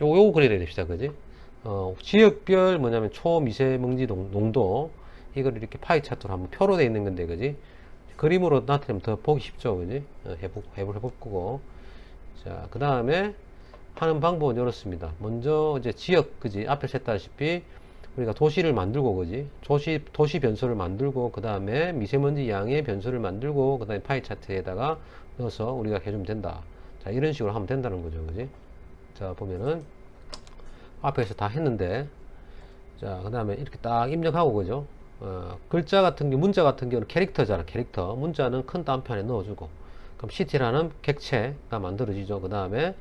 요거, 요거 그려야 됩시다. 그지? 어, 지역별 뭐냐면 초미세먼지 농- 농도 이걸 이렇게 파이 차트로 한번 표로 돼 있는 건데 그지? 그림으로 나타내면 더 보기 쉽죠. 그지? 어, 해보, 해볼, 해볼 거고. 자, 그 다음에 하는 방법은 이렇습니다. 먼저 이제 지역, 그지? 앞에 했다시피 우리가 도시를 만들고, 그지? 도시, 도시 변수를 만들고, 그 다음에 미세먼지 양의 변수를 만들고, 그 다음에 파이 차트에다가 넣어서 우리가 해주면 된다. 자, 이런 식으로 하면 된다는 거죠. 그지? 자, 보면은 앞에서 다 했는데, 자, 그 다음에 이렇게 딱 입력하고, 그죠? 어, 글자 같은 경우, 문자 같은 경우는 캐릭터잖아, 캐릭터. 문자는 큰 안에 넣어주고. 그럼 CT라는 객체가 만들어지죠. 그 다음에,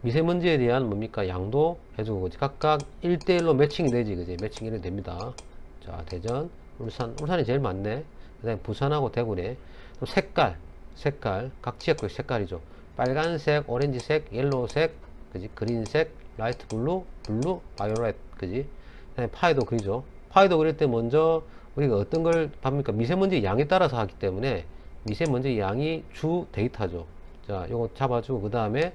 미세먼지에 대한 뭡니까? 양도 해주고, 그지? 각각 1대1로 매칭이 되지, 그지? 매칭이 됩니다. 자, 대전, 울산, 울산이 제일 많네. 그 다음에 부산하고 대구네. 그럼 색깔, 색깔, 각 지역의 색깔이죠. 빨간색, 오렌지색, 옐로우색, 그지? 그린색, 라이트 블루, 블루, 바이올렛, 그지? 파이도 그리죠. 파이도 그릴 때 먼저 우리가 어떤 걸 합니까? 미세먼지 양에 따라서 하기 때문에 미세먼지 양이 주 데이터죠. 자, 요거 잡아주고 그 다음에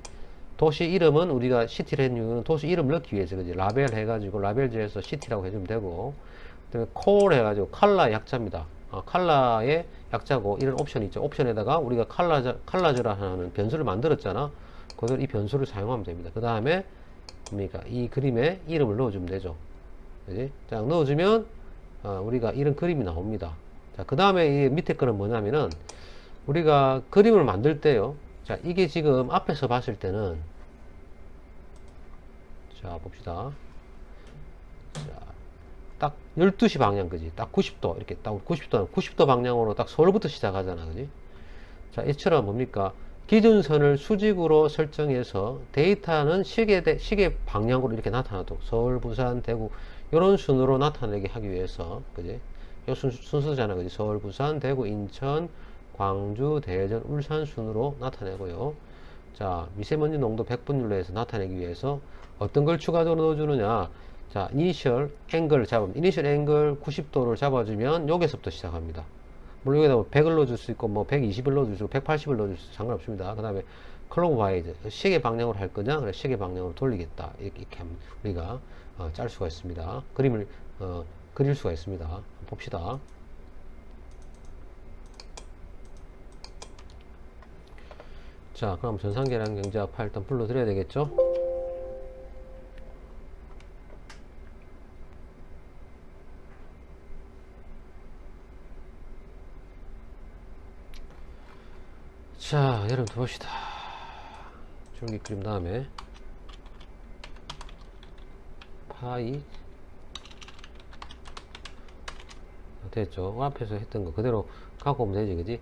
도시 이름은 우리가 시티를 했는 도시 이름을 넣기 위해서 그지? 라벨 해가지고 라벨지에서 시티라고 해주면 되고 그다음에 콜 해가지고 칼라의 약자입니다. 아, 칼라의 약자고 이런 옵션이 있죠. 옵션에다가 우리가 칼라저, 칼라저라는 변수를 만들었잖아. 그걸 이 변수를 사용하면 됩니다. 그 다음에 뭡니까? 이 그림에 이름을 넣어주면 되죠. 그지? 자, 넣어주면 어, 우리가 이런 그림이 나옵니다. 자, 그 다음에 이 밑에 거는 뭐냐면은 우리가 그림을 만들 때요. 자, 이게 지금 앞에서 봤을 때는 자, 봅시다. 자, 딱 12시 방향, 그지? 딱 90도, 이렇게 딱 90도, 90도 방향으로 딱 서울부터 시작하잖아, 그지? 자, 이처럼 뭡니까? 기준선을 수직으로 설정해서 데이터는 시계, 대- 시계 방향으로 이렇게 나타나도록 서울, 부산, 대구 이런 순으로 나타내게 하기 위해서 그지? 요 순, 순서잖아 그지? 서울, 부산, 대구, 인천, 광주, 대전, 울산 순으로 나타내고요. 자, 미세먼지 농도 100분율로 해서 나타내기 위해서 어떤 걸 추가적으로 넣어주느냐? 자, 이니셜 앵글을 잡으면 이니셜 앵글 90도를 잡아주면 여기서부터 시작합니다. 물론 여기다 뭐 100을 넣어줄 수 있고 뭐 120을 넣어줄 수 있고 180을 넣어줄 수 있고 상관없습니다. 그 다음에 클로그와이즈 시계 방향으로 할 거냐? 그래 시계 방향으로 돌리겠다. 이렇게, 이렇게 우리가 어, 짤 수가 있습니다. 그림을 어, 그릴 수가 있습니다. 봅시다. 자, 그럼 전산계량 경제학 파일 일단 불러드려야 되겠죠? 자, 여러분 봅시다. 줄기 그림 다음에 파이 됐죠. 그 앞에서 했던 거 그대로 갖고 오면 되지, 그지?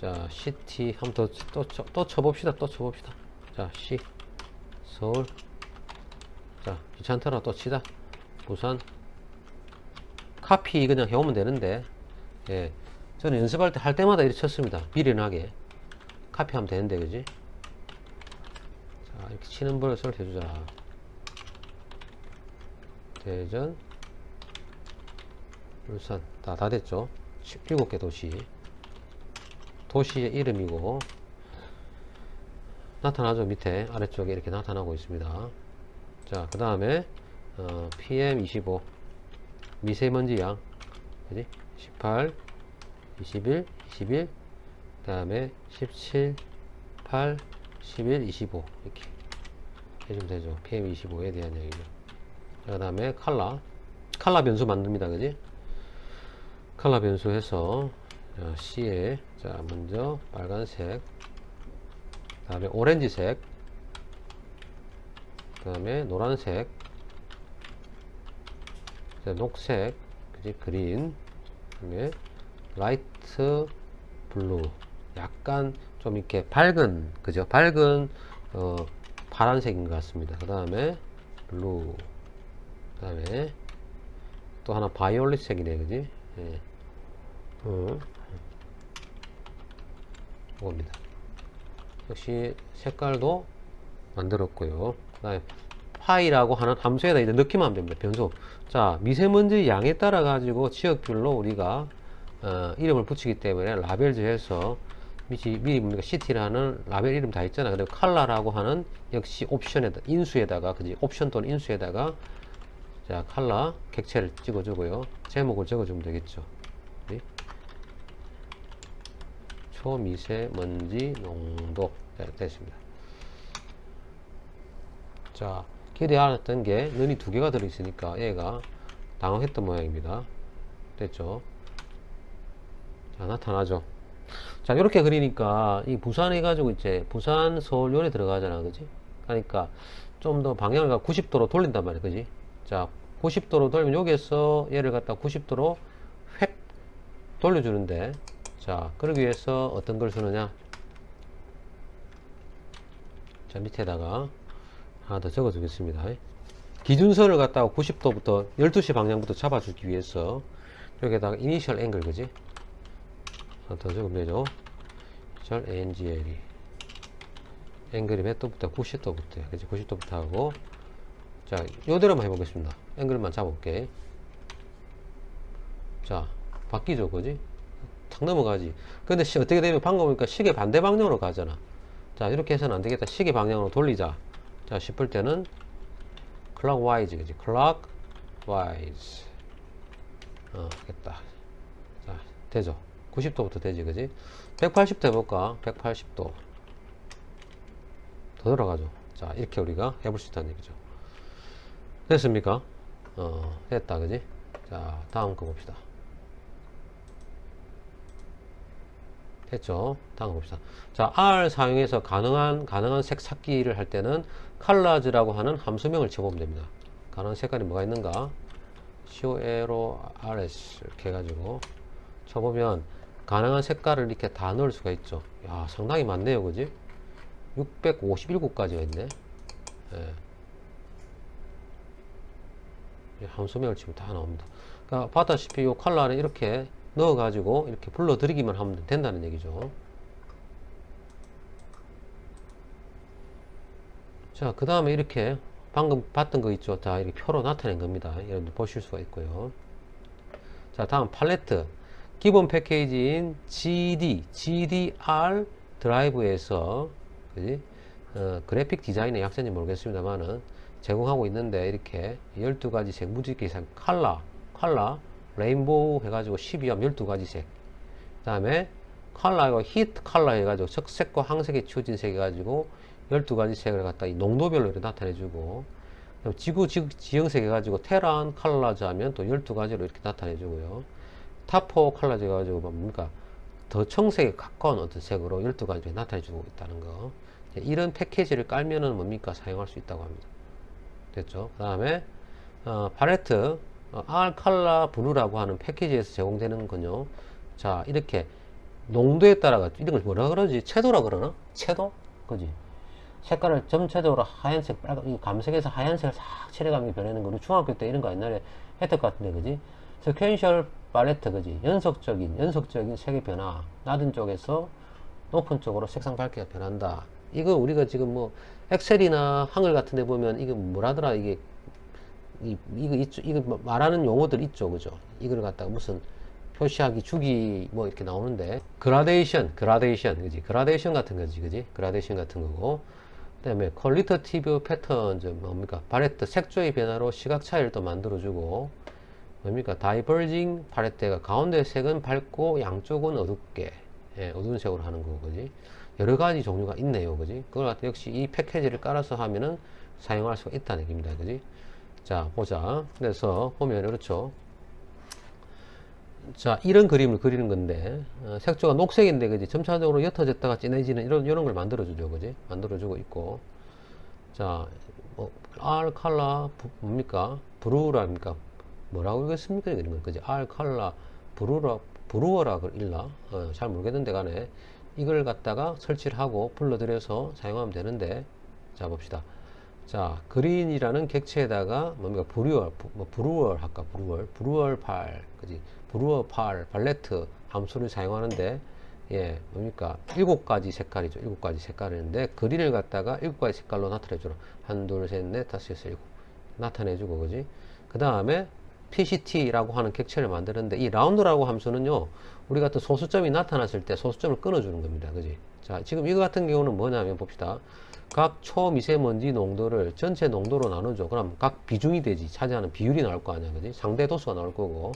자, 시티 한번 더, 또, 쳐- 또 쳐봅시다. 또 쳐봅시다. 자, 시, 서울. 자, 귀찮더라. 또 치다. 부산. 카피 그냥 해오면 되는데, 예. 저는 연습할 때 할 때마다 이렇게 쳤습니다. 미련하게. 카피하면 되는데, 그지? 자, 이렇게 치는 버릇을 해주자. 대전, 울산. 다, 다 됐죠? 7개 도시. 도시의 이름이고, 나타나죠? 밑에, 아래쪽에 이렇게 나타나고 있습니다. 자, 그 다음에, 어, PM25. 미세먼지 양. 그지? 18, 21, 21, 그 다음에 17, 8, 11, 25 이렇게 해주면 되죠. PM25에 대한 얘기죠. 그 다음에 칼라 칼라 변수 만듭니다. 그지? 칼라 변수 해서 자, C에 자 먼저 빨간색 그 다음에 오렌지색 그 다음에 노란색 자, 녹색 그지? 그린 그 다음에 라이트 블루 약간 좀 이렇게 밝은 그죠? 밝은 어, 파란색인 것 같습니다. 그 다음에 블루 그 다음에 또 하나 바이올렛 색이네 그지? 예. 어. 이겁니다. 역시 색깔도 만들었고요. 그 다음에 파이라고 하는 함수에다 이제 넣기만 하면 됩니다 변수. 자 미세먼지 양에 따라 가지고 지역별로 우리가 어, 이름을 붙이기 때문에 라벨즈해서 미리, 미리 뭡니까 시티라는 라벨 이름 다 있잖아. 그리고 칼라라고 하는 역시 옵션에다 인수에다가 그지 옵션 또는 인수에다가 자 칼라 객체를 찍어주고요. 제목을 적어주면 되겠죠. 그지? 초미세먼지 농도 자, 됐습니다. 자 기대 않았던 게 눈이 두 개가 들어있으니까 얘가 당황했던 모양입니다. 됐죠? 자 나타나죠. 자 이렇게 그리니까 이 부산 해가지고 이제 부산 서울 요래 들어가잖아 그지? 그러니까 좀 더 방향을 90도로 돌린단 말이야 그지? 자 90도로 돌면 여기에서 얘를 갖다 90도로 획 돌려주는데 자 그러기 위해서 어떤 걸 쓰느냐? 자 밑에다가 하나 더 적어 두겠습니다. 기준선을 갖다가 90도부터 12시 방향부터 잡아주기 위해서 여기다가 이니셜 앵글 그지 적으면 되죠. 절 NGL이 앵글이 몇 도부터 90도부터 그치 90도부터 하고 자 요대로만 해보겠습니다. 앵글만 잡을게. 자 바뀌죠 그지? 탁 넘어가지. 근데 시, 어떻게 되면 방금 보니까 시계 반대 방향으로 가잖아. 자 이렇게 해서는 안 되겠다. 시계 방향으로 돌리자. 자 싶을 때는 clockwise 그지? clockwise. 어 됐다. 자 되죠 90도부터 되지 그지? 180도 해볼까? 180도. 더 돌아가죠. 자 이렇게 우리가 해볼 수 있다는 얘기죠. 됐습니까? 어 됐다 그지? 자 다음 거 봅시다. 됐죠? 다음 거 봅시다. 자 R 사용해서 가능한 가능한 색 찾기를 할 때는 컬러즈라고 하는 함수명을 쳐보면 됩니다. 가능한 색깔이 뭐가 있는가? COLRS 이렇게 해가지고. 쳐보면 가능한 색깔을 이렇게 다 넣을 수가 있죠. 야, 상당히 많네요. 그지? 657가지가 있네. 예. 이 함수명을 치면 다 나옵니다. 그러니까 봤다시피 이 컬러를 이렇게 넣어 가지고 이렇게 불러들이기만 하면 된다는 얘기죠. 자, 그 다음에 이렇게 방금 봤던 거 있죠. 자, 이렇게 표로 나타낸 겁니다. 여러분들 보실 수가 있고요. 자, 다음 팔레트. 기본 패키지인 GD, GDR 드라이브에서 그지? 어, 그래픽 디자인의 약자인지 모르겠습니다만은 제공하고 있는데 이렇게 12가지 색 무지개 색 칼라, 칼라, 레인보우 해가지고 12함 12가지 색. 그 다음에 칼라와 히트 칼라 해가지고 적색과 항색에 치워진 색 해가지고 12가지 색을 갖다 이 농도별로 이렇게 나타내주고 지구 지, 지형색 해가지고 테란 칼라즈 하면 또 12가지로 이렇게 나타내주고요. 타포 칼라즈 해가지고 뭡니까? 더 청색에 가까운 어떤 색으로 12가지로 나타내주고 있다는 거. 이런 패키지를 깔면은 뭡니까? 사용할 수 있다고 합니다. 됐죠? 그 다음에, 어, 팔레트, 어, R 칼라 블루라고 하는 패키지에서 제공되는 건요. 자, 이렇게 농도에 따라가 이런 걸 뭐라 그러지? 채도라 그러나? 채도? 그지? 색깔을 전체적으로 하얀색, 빨간, 이 감색에서 하얀색을 싹 칠해가면서 변하는 거. 우리 중학교 때 이런 거 옛날에 했던 것 같은데, 그지? 스퀘셜 팔레트, 그지? 연속적인, 연속적인 색의 변화. 낮은 쪽에서 높은 쪽으로 색상 밝기가 변한다. 이거 우리가 지금 뭐, 엑셀이나 한글 같은 데 보면 이게 뭐라더라, 이게, 이, 이거 있죠. 이거 말하는 용어들 있죠. 그죠? 이걸 갖다가 무슨 표시하기, 주기, 뭐 이렇게 나오는데, 그라데이션, 그라데이션, 그지? 그라데이션 같은 거지, 그지? 그라데이션 같은 거고. 그 다음에 퀄리터티브 패턴, 좀 뭡니까? 팔레트 색조의 변화로 시각 차이를 또 만들어주고, 뭡니까? 다이버징 팔레트가 가운데 색은 밝고 양쪽은 어둡게, 예, 어두운 색으로 하는 거, 그지? 여러 가지 종류가 있네요, 그지? 그걸 갖다 역시 이 패키지를 깔아서 하면은 사용할 수가 있다는 얘기입니다, 그지? 자, 보자. 그래서 보면, 그렇죠. 자, 이런 그림을 그리는 건데, 어, 색조가 녹색인데, 그지? 점차적으로 옅어졌다가 진해지는 이런, 이런 걸 만들어 주죠, 그지? 만들어 주고 있고. 자, 뭐, R 컬러, 뭡니까? 브루라니까. 뭐라고 읽겠습니까? 이런 거, 그지? R 컬러, 브루라, 브루어라 읽나? 어, 잘 모르겠는데 간에, 이걸 갖다가 설치를 하고 불러들여서 사용하면 되는데, 자, 봅시다. 자, 그린이라는 객체에다가 뭡니까? 브루얼, 뭐, 브루얼 할까? 브루얼, 브루얼 팔, 그지? 브루어 팔, 발레트 함수를 사용하는데, 예, 뭡니까? 일곱 가지 색깔이죠. 일곱 가지 색깔인데, 그린을 갖다가 일곱 가지 색깔로 나타내주라. 한, 둘, 셋, 넷, 다섯, 여섯, 일곱. 나타내주고, 그지? 그 다음에, PCT라고 하는 객체를 만드는데 이 라운드라고 함수는요 우리 같은 소수점이 나타났을 때 소수점을 끊어주는 겁니다. 그지? 자 지금 이거 같은 경우는 뭐냐면 봅시다. 각 초미세먼지 농도를 전체 농도로 나누죠. 그럼 각 비중이 되지. 차지하는 비율이 나올 거 아니야. 그지? 상대 도수가 나올 거고.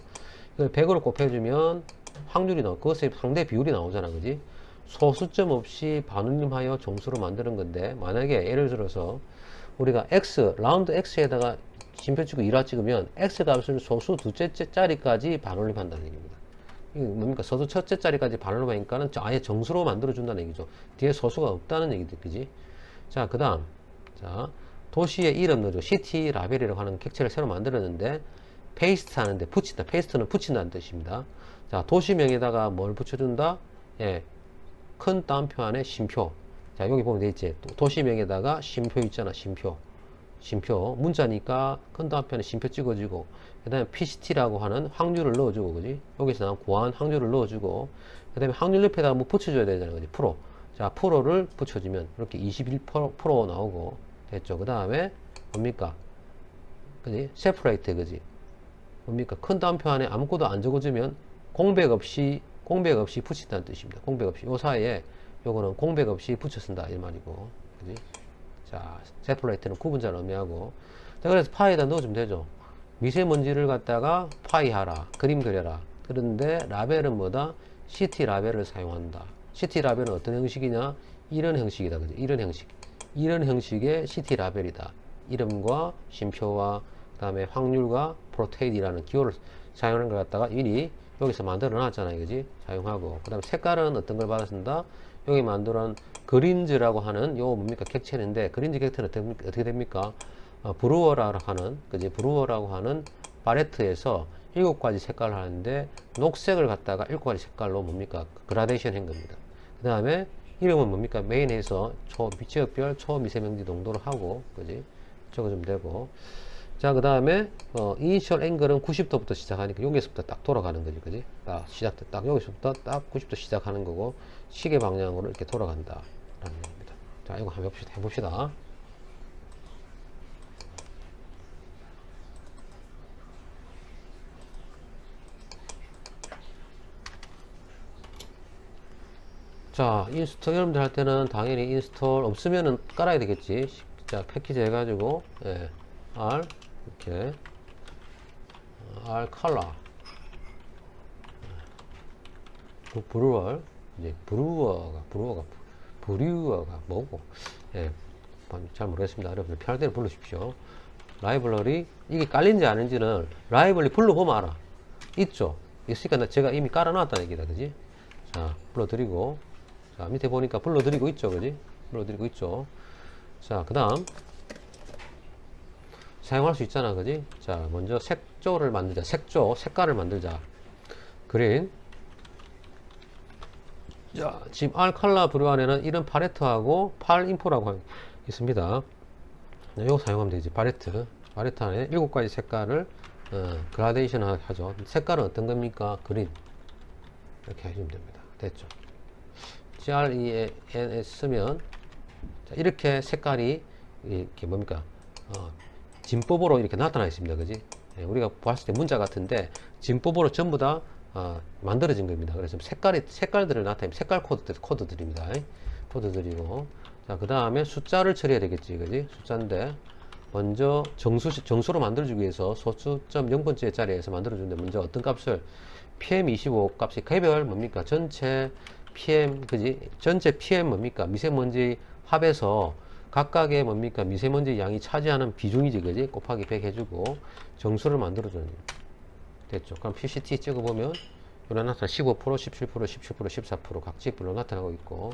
이걸 100으로 곱해주면 확률이 나올 그것의 상대 비율이 나오잖아. 그지? 소수점 없이 반올림하여 정수로 만드는 건데 만약에 예를 들어서 우리가 x 라운드 x에다가 심표 찍고 1화 찍으면 x 값을 소수 두째 짜리까지 반올림 한다는 얘기입니다. 이게 뭡니까? 소수 첫째 짜리까지 반올림하니까는 아예 정수로 만들어 준다는 얘기죠. 뒤에 소수가 없다는 얘기들, 그지? 자, 그 다음. 자, 도시의 이름 넣어줘. 시티 라벨이라고 하는 객체를 새로 만들었는데, 페이스트 하는데 붙인다. 페이스트는 붙인다는 뜻입니다. 자, 도시명에다가 뭘 붙여준다? 예, 큰 따옴표 안에 심표. 자, 여기 보면 돼 있지. 도- 도시명에다가 심표 있잖아. 심표. 심표. 문자니까 큰 따옴표 안에 심표 찍어주고, 그 다음에 PCT라고 하는 확률을 넣어주고, 그지? 여기서 나온 고한 확률을 넣어주고, 그 다음에 확률 옆에다가 뭐 붙여줘야 되잖아. 그지? 프로. 자, 프로를 붙여주면 이렇게 21% 프로 나오고, 됐죠. 그 다음에 뭡니까? 그지? 세프레이트, 그지? 뭡니까? 큰 따옴표 안에 아무것도 안 적어주면 공백 없이 공백 없이 붙인다는 뜻입니다. 공백 없이 요 사이에 요거는 공백 없이 붙여 쓴다 이 말이고, 그지? 자, 세플레이트는 구분자를 의미하고, 자 그래서 파에다 넣어주면 되죠. 미세먼지를 갖다가 파이하라, 그림 그려라. 그런데 라벨은 뭐다? CT 라벨을 사용한다. CT 라벨은 어떤 형식이냐? 이런 형식이다, 그지? 이런 형식. 이런 형식의 CT 라벨이다. 이름과 심표와 그 다음에 확률과 프로테이드라는 기호를 사용하는 걸 갖다가 이리 여기서 만들어 놨잖아요. 그지? 사용하고. 그 다음에 색깔은 어떤 걸 받았습니다. 여기 만들어 놓은 그린즈라고 하는 요 뭡니까? 객체인데, 그린즈 객체는 어떻게, 됩니까? 어, 브루어라고 하는, 그지? 브루어라고 하는 팔레트에서 일곱 가지 색깔을 하는데, 녹색을 갖다가 일곱 가지 색깔로 뭡니까? 그라데이션 한 겁니다. 그 다음에 이름은 뭡니까? 메인에서 초, 지역별 초미세먼지 농도를 하고, 그지? 적어주면 되고. 자, 그 다음에, 어, 이니셜 앵글은 90도부터 시작하니까 여기서부터 딱 돌아가는 거지, 그지? 딱 시작, 딱 여기서부터 딱 90도 시작하는 거고, 시계 방향으로 이렇게 돌아간다. 라는 겁니다. 자, 이거 한번 해봅시다. 해봅시다. 자, 인스톨 여러분들 할 때는 당연히 인스톨 없으면은 깔아야 되겠지. 자, 패키지 해가지고, 예, R, 이렇게, 어, R 컬러, 그 브루얼, 이제 브루어가, 브루어가, 브류어가 뭐고, 예, 뭐, 잘 모르겠습니다. 여러분들 편할 때는 불러주십시오. 라이블러리, 이게 깔린지 아닌지는 라이블러리 불러보면 알아. 있죠? 있으니까 나 제가 이미 깔아놨다는 얘기다, 그지? 자, 불러드리고, 자, 밑에 보니까 불러드리고 있죠, 그지? 불러드리고 있죠. 자, 그 다음. 사용할 수 있잖아, 그지? 자, 먼저 색조를 만들자. 색조, 색깔을 만들자. 그린. 자, 지금 R 컬러 브루 안에는 이런 팔레트하고 팔 인포라고 있습니다. 네, 요거 사용하면 되지. 팔레트. 팔레트 안에 일곱 가지 색깔을 어, 그라데이션 하죠. 색깔은 어떤 겁니까? 그린. 이렇게 해주면 됩니다. 됐죠. GRENS 쓰면 자, 이렇게 색깔이 이렇게 뭡니까? 어, 진법으로 이렇게 나타나 있습니다. 그지? 예, 우리가 봤을 때 문자 같은데 진법으로 전부 다 어, 만들어진 겁니다. 그래서 색깔이 색깔들을 나타내 색깔 코드 코드들입니다. 코드들이고 자, 그 다음에 숫자를 처리해야 되겠지. 그지? 숫자인데 먼저 정수 정수로 만들어주기 위해서 소수점 0번째 자리에서 만들어주는데 먼저 어떤 값을 PM25 값이 개별 뭡니까? 전체 PM 그지? 전체 PM 뭡니까? 미세먼지 합에서 각각의 뭡니까? 미세먼지 양이 차지하는 비중이지 그지? 곱하기 100 해주고 정수를 만들어주는. 됐죠? 그럼 PCT 찍어보면 여기 나타나 15%, 17%, 17%, 14% 각지별로 나타나고 있고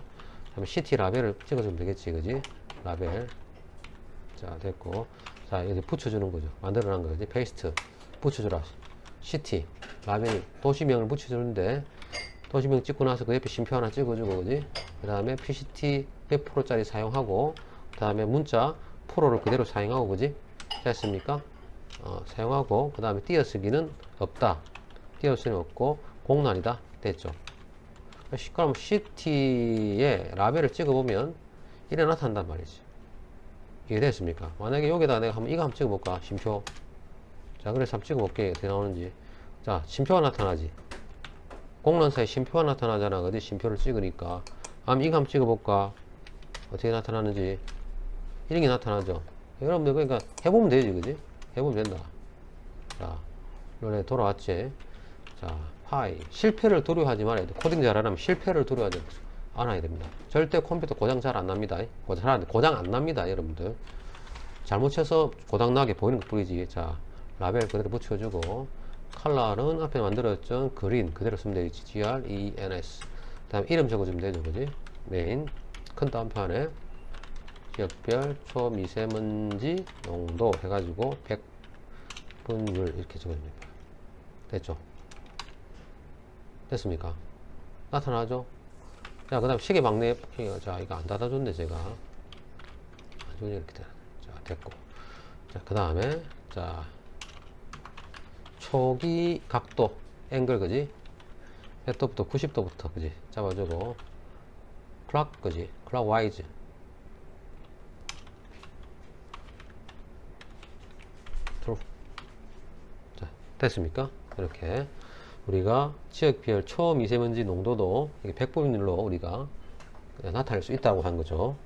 그다음에 CT 라벨을 찍어주면 되겠지 그지? 라벨 자 됐고 자 여기 붙여주는 거죠 만들어 놓은 거지 페이스트 붙여주라 CT 라벨 도시명을 붙여주는데 도시명 찍고 나서 그 옆에 심표 하나 찍어주고 그지 그 다음에 PCT 100%짜리 사용하고 그 다음에 문자 프로를 그대로 사용하고 그지 됐습니까 어, 사용하고 그 다음에 띄어쓰기는 없다 띄어쓰기는 없고 공란이다 됐죠 그럼 CT에 라벨을 찍어보면 이래 나타난단 말이지 이해됐습니까? 만약에 여기다 내가 한번 이거 한번 찍어볼까? 심표. 자, 그래서 한번 찍어볼게. 어떻게 나오는지. 자, 심표가 나타나지. 공란사에 심표가 나타나잖아. 어디 심표를 찍으니까. 한번 이거 한번 찍어볼까? 어떻게 나타나는지. 이런 게 나타나죠. 여러분들, 그러니까 해보면 되지, 그지? 해보면 된다. 자, 이번에 돌아왔지. 자, 파이. 실패를 두려워하지 말아야 돼. 코딩 잘하려면 실패를 두려워하지 않아야 됩니다. 절대 컴퓨터 고장 잘 안 납니다. 고장, 고장 안 납니다, 여러분들. 잘못 쳐서 고장 나게 보이는 것 뿐이지. 자, 라벨 그대로 붙여주고, 컬러는 앞에 만들었죠. 그린 그대로 쓰면 되지. G-R-E-N-S. 다음 이름 적어주면 되죠, 그지? 메인. 큰 다음판에 지역별 초미세먼지 농도 해가지고 100분율 이렇게 적어줍니다. 됐죠? 됐습니까? 나타나죠? 자, 그 다음 시계 막내, 자, 이거 안 닫아줬네, 제가. 아주 이렇게 돼. 자, 됐고. 자, 그 다음에, 자, 초기 각도, 앵글, 그지? 몇 도부터? 90도부터, 그지? 잡아주고. 클락, 그지? 클락 와이즈. 트루. 자, 됐습니까? 이렇게. 우리가 지역별 초미세먼지 농도도 100분율로 우리가 나타낼 수 있다고 한 거죠.